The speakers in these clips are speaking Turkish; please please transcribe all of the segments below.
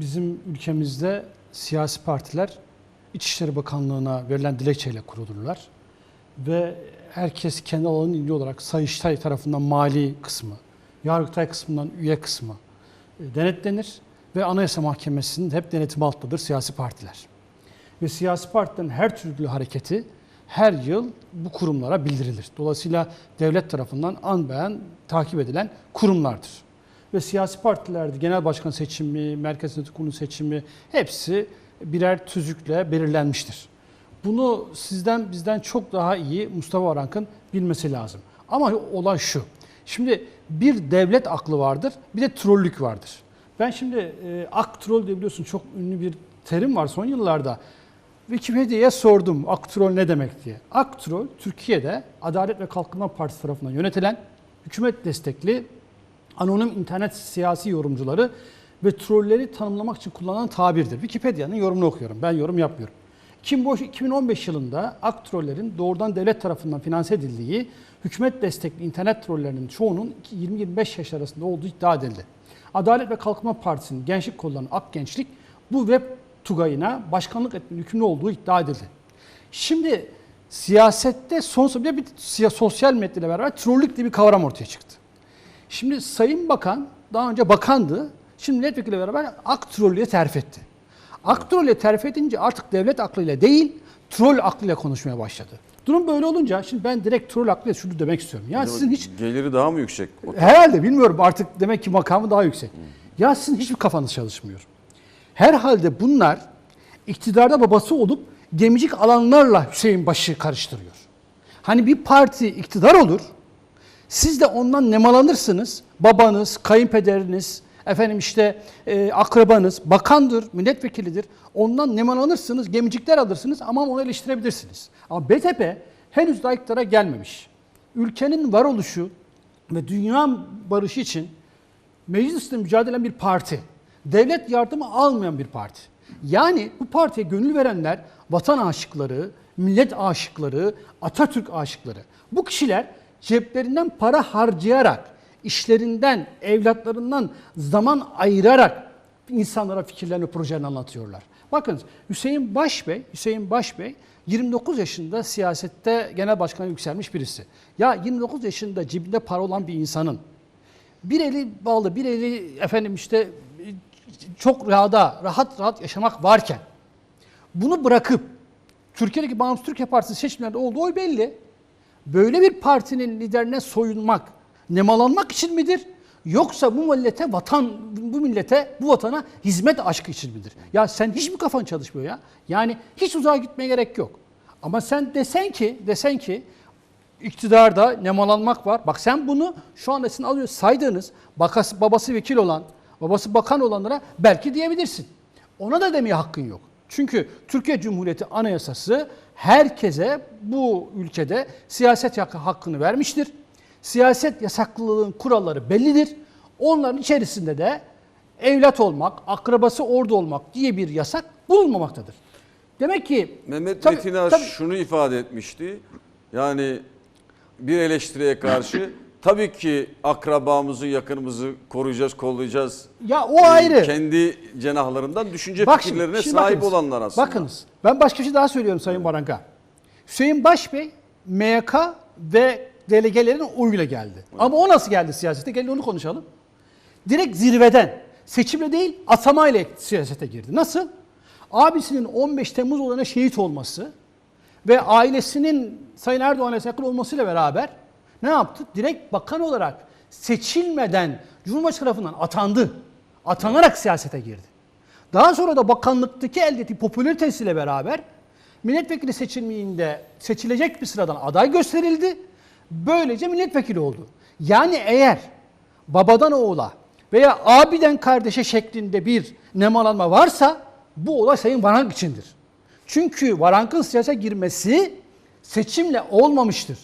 bizim ülkemizde siyasi partiler İçişleri Bakanlığı'na verilen dilekçeyle kurulurlar. Ve herkes kendi alanının ilgili olarak Sayıştay tarafından mali kısmı, Yargıtay kısmından üye kısmı e, denetlenir. Ve Anayasa Mahkemesi'nin hep denetim altındadır siyasi partiler. Ve siyasi partilerin her türlü hareketi her yıl bu kurumlara bildirilir. Dolayısıyla devlet tarafından an beyan takip edilen kurumlardır. Ve siyasi partilerde genel başkan seçimi, merkez yönetim kurulu seçimi hepsi birer tüzükle belirlenmiştir. Bunu sizden bizden çok daha iyi Mustafa Varank'ın bilmesi lazım. Ama olay şu. Şimdi bir devlet aklı vardır, bir de trollük vardır. Ben şimdi e, ak troll diye biliyorsun çok ünlü bir terim var son yıllarda. Wikipedia'ya sordum aktrol ne demek diye. Aktrol Türkiye'de Adalet ve Kalkınma Partisi tarafından yönetilen hükümet destekli anonim internet siyasi yorumcuları ve trolleri tanımlamak için kullanılan tabirdir. Wikipedia'nın yorumunu okuyorum. Ben yorum yapmıyorum. 2015 yılında ak trollerin doğrudan devlet tarafından finanse edildiği hükümet destekli internet trollerinin çoğunun 20-25 yaş arasında olduğu iddia edildi. Adalet ve Kalkınma Partisi'nin gençlik kollarının Ak Gençlik bu web tugayına başkanlık etmenin yükümlü olduğu iddia edildi. Şimdi siyasette son bir, bir sosyal medyayla beraber trollük diye bir kavram ortaya çıktı. Şimdi Sayın Bakan daha önce bakandı. Şimdi milletvekili beraber ak trollüye terfi etti. Ak trollüye terfi edince artık devlet aklıyla değil, troll aklıyla konuşmaya başladı. Durum böyle olunca şimdi ben direkt troll aklıyla şunu demek istiyorum. Ya sizin hiç Geliri daha mı yüksek? Herhalde bilmiyorum artık demek ki makamı daha yüksek. Ya sizin hiçbir kafanız çalışmıyor. Herhalde bunlar iktidarda babası olup gemicik alanlarla Hüseyin Baş'ı karıştırıyor. Hani bir parti iktidar olur, siz de ondan nemalanırsınız. Babanız, kayınpederiniz, efendim işte e, akrabanız, bakandır, milletvekilidir. Ondan nemalanırsınız, gemicikler alırsınız ama onu eleştirebilirsiniz. Ama BTP henüz iktidara gelmemiş. Ülkenin varoluşu ve dünya barışı için mecliste mücadele eden bir parti. Devlet yardımı almayan bir parti. Yani bu partiye gönül verenler vatan aşıkları, millet aşıkları, Atatürk aşıkları. Bu kişiler ceplerinden para harcayarak, işlerinden, evlatlarından zaman ayırarak insanlara fikirlerini, projelerini anlatıyorlar. Bakın Hüseyin Başbey, Hüseyin Başbey 29 yaşında siyasette genel başkana yükselmiş birisi. Ya 29 yaşında cebinde para olan bir insanın bir eli bağlı, bir eli efendim işte çok rüyada, rahat rahat yaşamak varken bunu bırakıp Türkiye'deki Bağımsız Türkiye Partisi seçimlerde olduğu oy belli. Böyle bir partinin liderine soyunmak, nemalanmak için midir? Yoksa bu millete vatan, bu millete, bu vatana hizmet aşkı için midir? Ya sen hiç mi kafan çalışmıyor ya? Yani hiç uzağa gitmeye gerek yok. Ama sen desen ki, desen ki iktidarda nemalanmak var. Bak sen bunu şu anda sizin alıyor saydığınız bakası, babası vekil olan, babası bakan olanlara belki diyebilirsin. Ona da demeye hakkın yok. Çünkü Türkiye Cumhuriyeti Anayasası herkese bu ülkede siyaset hakkı- hakkını vermiştir. Siyaset yasaklılığın kuralları bellidir. Onların içerisinde de evlat olmak, akrabası orada olmak diye bir yasak bulunmamaktadır. Demek ki Mehmet Tabii, Metin Ağar şunu ifade etmişti. Yani bir eleştiriye karşı tabii ki akrabamızı, yakınımızı koruyacağız, kollayacağız. ya o ayrı. Kendi cenahlarından düşünce Bak şimdi, fikirlerine şimdi sahip bakınız, olanlar aslında. Bakınız ben başka bir şey daha söylüyorum Sayın Baranka. Hüseyin Başbey MYK ve delegelerin oyuyla geldi. Ama o nasıl geldi siyasete? Gelin onu konuşalım. Direkt zirveden seçimle değil atamayla siyasete girdi. Nasıl? Abisinin 15 Temmuz olayına şehit olması ve ailesinin Sayın Erdoğan'a yakın olmasıyla beraber ne yaptı? Direkt bakan olarak seçilmeden Cumhurbaşkanı tarafından atandı. Atanarak siyasete girdi. Daha sonra da bakanlıktaki elde ettiği popülaritesiyle beraber milletvekili seçilmeyinde seçilecek bir sıradan aday gösterildi. Böylece milletvekili oldu. Yani eğer babadan oğula veya abiden kardeşe şeklinde bir nemalanma varsa bu olay Sayın Varank içindir. Çünkü Varank'ın siyasete girmesi seçimle olmamıştır.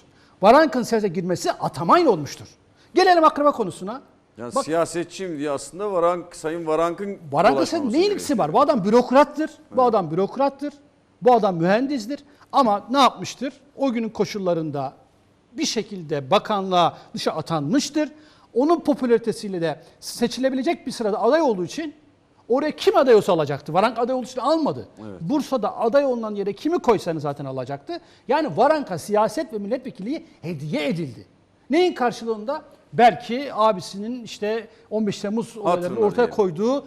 Varank'ın siyasete girmesi atamayla olmuştur. Gelelim akraba konusuna. Yani Bak- siyasetçiyim diye aslında Varank, Sayın Varank'ın Varank'ın dolaşmaması ne ilgisi var? Bu adam bürokrattır. Bu adam bürokrattır. Bu adam mühendistir. Ama ne yapmıştır? O günün koşullarında bir şekilde bakanlığa dışa atanmıştır. Onun popülaritesiyle de seçilebilecek bir sırada aday olduğu için Oraya kim aday olsa alacaktı. Varank aday olduğu için almadı. Bursa'da aday olunan yere kimi koysanız zaten alacaktı. Yani Varank'a siyaset ve milletvekilliği hediye edildi. Neyin karşılığında? Belki abisinin işte 15 Temmuz olaylarını ortaya diyelim. koyduğu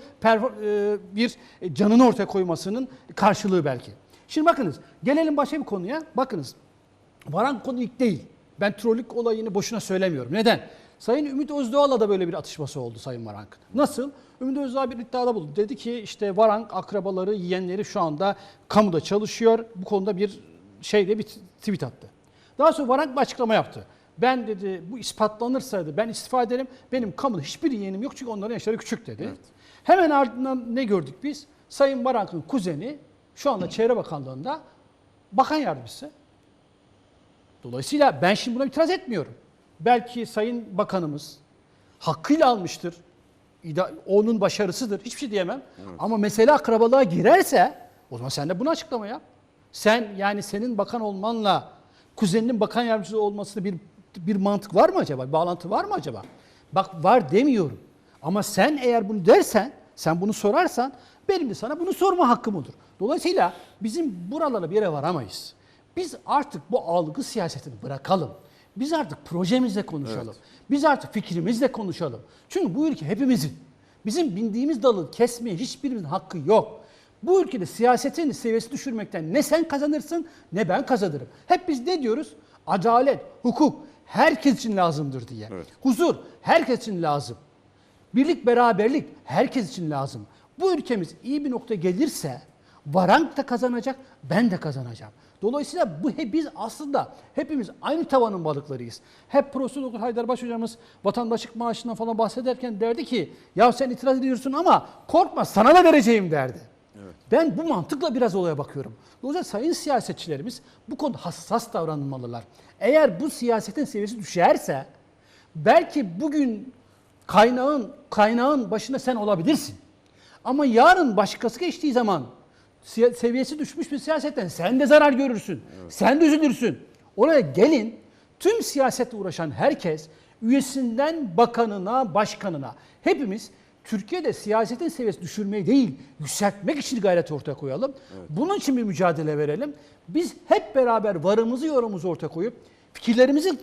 e, bir canını ortaya koymasının karşılığı belki. Şimdi bakınız gelelim başka bir konuya. Bakınız Varank konu ilk değil. Ben trollük olayını boşuna söylemiyorum. Neden? Sayın Ümit Özdağ'la da böyle bir atışması oldu Sayın Varank. Nasıl? Ümit Özdağ bir iddiada bulundu. Dedi ki işte Varank akrabaları, yeğenleri şu anda kamuda çalışıyor. Bu konuda bir şeyde bir tweet attı. Daha sonra Varank bir açıklama yaptı. Ben dedi bu ispatlanırsa dedi, ben istifa ederim. Benim kamuda hiçbir yeğenim yok çünkü onların yaşları küçük dedi. Hemen ardından ne gördük biz? Sayın Varank'ın kuzeni şu anda Çevre Bakanlığı'nda bakan yardımcısı. Dolayısıyla ben şimdi buna itiraz etmiyorum. Belki Sayın Bakanımız hakkıyla almıştır. Onun başarısıdır. Hiçbir şey diyemem. Ama mesele akrabalığa girerse o zaman sen de bunu açıklama yap. Sen yani senin bakan olmanla kuzeninin bakan yardımcısı olmasında bir bir mantık var mı acaba? Bir bağlantı var mı acaba? Bak var demiyorum. Ama sen eğer bunu dersen, sen bunu sorarsan benim de sana bunu sorma hakkım olur. Dolayısıyla bizim buralara bir yere varamayız. Biz artık bu algı siyasetini bırakalım. Biz artık projemizle konuşalım. Biz artık fikrimizle konuşalım. Çünkü bu ülke hepimizin. Bizim bindiğimiz dalı kesmeye hiçbirimizin hakkı yok. Bu ülkede siyasetin seviyesi düşürmekten ne sen kazanırsın ne ben kazanırım. Hep biz ne diyoruz? Adalet, hukuk herkes için lazımdır diye. Evet. Huzur herkes için lazım. Birlik, beraberlik herkes için lazım. Bu ülkemiz iyi bir noktaya gelirse Varank da kazanacak, ben de kazanacağım. Dolayısıyla bu he- biz aslında hepimiz aynı tavanın balıklarıyız. Hep Profesör Doktor Haydarbaş hocamız vatandaşlık maaşından falan bahsederken derdi ki ya sen itiraz ediyorsun ama korkma sana da vereceğim derdi. Ben bu mantıkla biraz olaya bakıyorum. Dolayısıyla sayın siyasetçilerimiz bu konuda hassas davranmalılar. Eğer bu siyasetin seviyesi düşerse belki bugün kaynağın kaynağın başında sen olabilirsin. Ama yarın başkası geçtiği zaman seviyesi düşmüş bir siyasetten sen de zarar görürsün. Sen de üzülürsün. Oraya gelin tüm siyasetle uğraşan herkes üyesinden bakanına, başkanına hepimiz Türkiye'de siyasetin seviyesi düşürmeyi değil, yükseltmek için gayret ortaya koyalım. Bunun için bir mücadele verelim. Biz hep beraber varımızı yorumumuzu ortaya koyup fikirlerimizi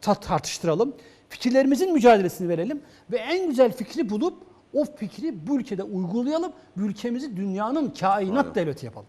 ta- tartıştıralım. Fikirlerimizin mücadelesini verelim ve en güzel fikri bulup o fikri bu ülkede uygulayalım. Bu ülkemizi dünyanın kainat devleti yapalım.